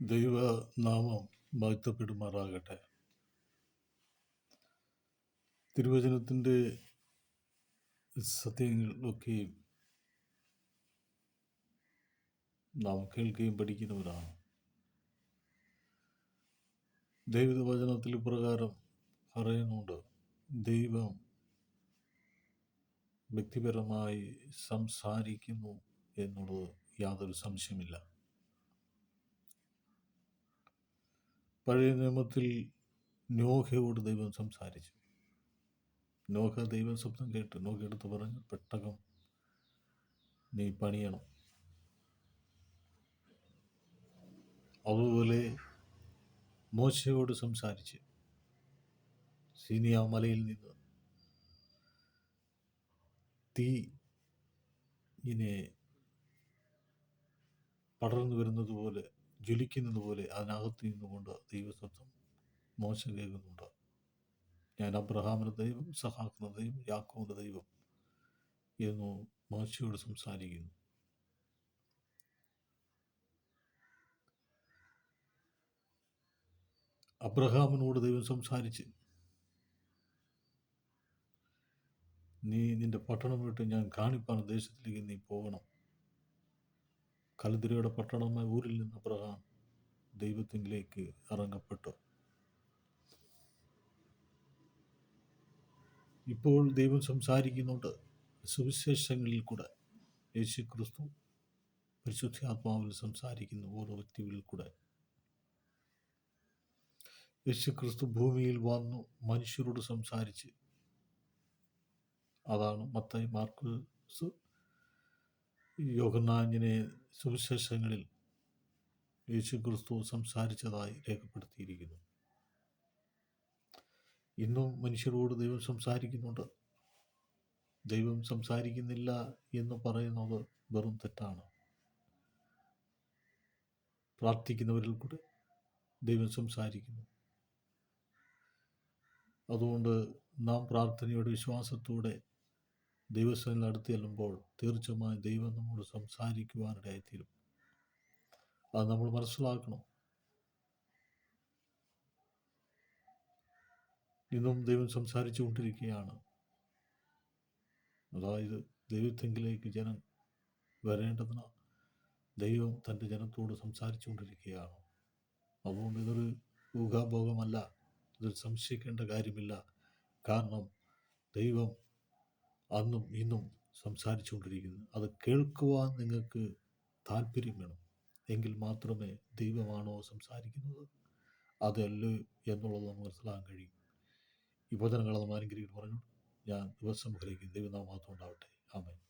ദൈവനാമം വാഴ്ത്തപ്പെടുമാറാകട്ടെ തിരുവചനത്തിന്റെ സത്യങ്ങളൊക്കെയും നാം കേൾക്കുകയും പഠിക്കുന്നവരാണ്. ദൈവവചനത്തിൽ പ്രകാരം പറയുന്നുണ്ട് ദൈവം വ്യക്തിപരമായി സംസാരിക്കുന്നു എന്നുള്ളത് യാതൊരു സംശയമില്ല പഴയ നിയമത്തിൽ നോഹയോട് ദൈവം സംസാരിച്ചു. നോഹ ദൈവം സ്വപ്നം കേട്ട് നോഹ എടുത്ത് പറഞ്ഞു പെട്ടകം നീ പണിയണം. അതുപോലെ മോശയോട് സംസാരിച്ച് സീനിയ മലയിൽ നിന്ന് തീ ഇങ്ങനെ പടർന്നു വരുന്നത് പോലെ ജ്വലിക്കുന്നത് പോലെ അതിനകത്ത് നിന്നുകൊണ്ട് ദൈവശബ്ദം മോശം കേൾക്കുന്നുണ്ട്. ഞാൻ അബ്രഹാമിന്റെ ദൈവം സഹാക്കിന്റെ ദൈവം യാക്കോവിന്റെ ദൈവം എന്ന് മോശയോട് സംസാരിക്കുന്നു. അബ്രഹാമിനോട് ദൈവം സംസാരിച്ച് നീ നിന്റെ പട്ടണം വിട്ട് ഞാൻ കാണിപ്പാൻ ദേശത്തിലേക്ക് നീ പോകണം. കലതിരയുടെ പട്ടണമായ ഊരിൽ നിന്ന് അബ്രഹാം ദൈവത്തിലേക്ക് ഇറങ്ങപ്പെട്ടു. ഇപ്പോൾ ദൈവം സംസാരിക്കുന്നുണ്ട്. സുവിശേഷങ്ങളിൽ കൂടെ യേശു ക്രിസ്തു പരിശുദ്ധാത്മാവിൽ സംസാരിക്കുന്ന ഓരോ വ്യക്തികളിൽ കൂടെ. യേശു ക്രിസ്തു ഭൂമിയിൽ വന്നു മനുഷ്യരോട് സംസാരിച്ച്. അതാണ് മത്തായി മാർക്കോസ് യോഹന്നാഞ്ഞിനെ സുവിശേഷങ്ങളിൽ യേശു ക്രിസ്തു സംസാരിച്ചതായി രേഖപ്പെടുത്തിയിരിക്കുന്നു. ഇന്നും മനുഷ്യരോട് ദൈവം സംസാരിക്കുന്നുണ്ട്. ദൈവം സംസാരിക്കുന്നില്ല എന്ന് പറയുന്നത് വെറും തെറ്റാണ്. പ്രാർത്ഥിക്കുന്നവരിൽ കൂടെ ദൈവം സംസാരിക്കുന്നു. അതുകൊണ്ട് നാം പ്രാർത്ഥനയുടെ വിശ്വാസത്തോടെ ദൈവസ്ഥലിൽ അടുത്ത് ചെല്ലുമ്പോൾ തീർച്ചയായും ദൈവം നമ്മോട് സംസാരിക്കുവാനിടയായിത്തീരും. അത് നമ്മൾ മനസ്സിലാക്കണം. ഇന്നും ദൈവം സംസാരിച്ചു കൊണ്ടിരിക്കുകയാണ്. അതായത് ദൈവത്തെങ്കിലേക്ക് ജനം വരേണ്ടതിന് ദൈവം തന്റെ ജനത്തോട് സംസാരിച്ചു കൊണ്ടിരിക്കുകയാണ്. അതുകൊണ്ട് ഇതൊരു ഊഹാഭോഗമല്ല ഇതിൽ സംശയിക്കേണ്ട കാര്യമില്ല. കാരണം ദൈവം അന്നും ഇന്നും സംസാരിച്ചുകൊണ്ടിരിക്കുന്നു. അത് കേൾക്കുവാൻ നിങ്ങൾക്ക് താല്പര്യം വേണം. എങ്കിൽ മാത്രമേ ദൈവമാണോ സംസാരിക്കുന്നത്? അതല്ലേ എന്നുള്ളത് നമുക്ക് മനസ്സിലാക്കാൻ കഴിയും. ഈ വചനങ്ങൾ നമ്മൾ അനുഗ്രഹിക്കുന്നു പറഞ്ഞു ഞാൻ ദിവസം ഗ്രഹിക്കും ദൈവനാമം ഉണ്ടാവട്ടെ. ഉണ്ടാവട്ടെ